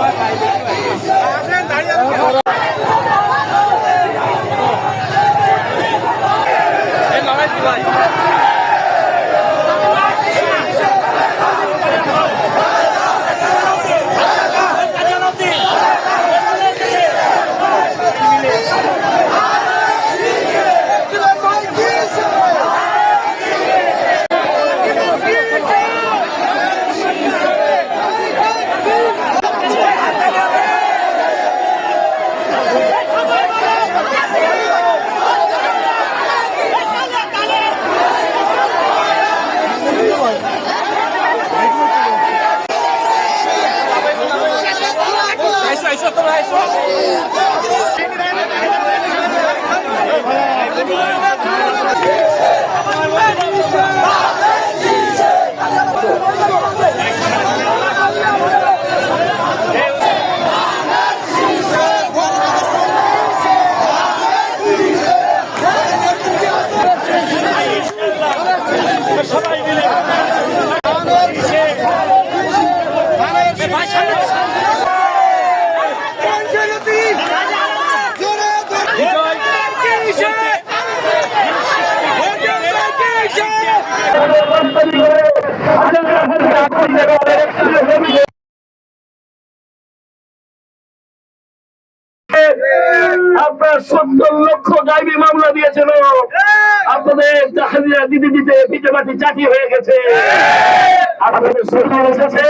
আর সবাই মিলে। আপনার সত্তর লক্ষ গাইবি মামলা দিয়েছিল। আপনাদের হাজিরা দিতে দিতে পিঠে মাটি চাটি হয়ে গেছে। আপনাদের সরকার এসেছে।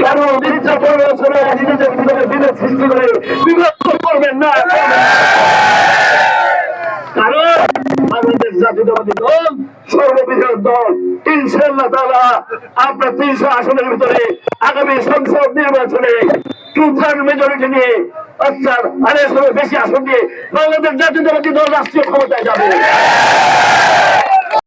কেন নির্যাতন ছিল নিজেদের ভিতরে বিভেদ সৃষ্টি করে বিভক্ত করবেন না কারণ বাংলাদেশ জাতীয়তাবাদী দল, সর্ববৃহৎ দল। ইনশাল্লাহ তালা আপনার তিনশো আসনের ভিতরে আগামী সংসদ নির্বাচনে টু থার্ড মেজরিটি নিয়ে অর্থাৎ আড়াইশোর বেশি আসন নিয়ে বাংলাদেশ জাতীয়তাবাদী দল রাষ্ট্রীয় ক্ষমতায় যাবে।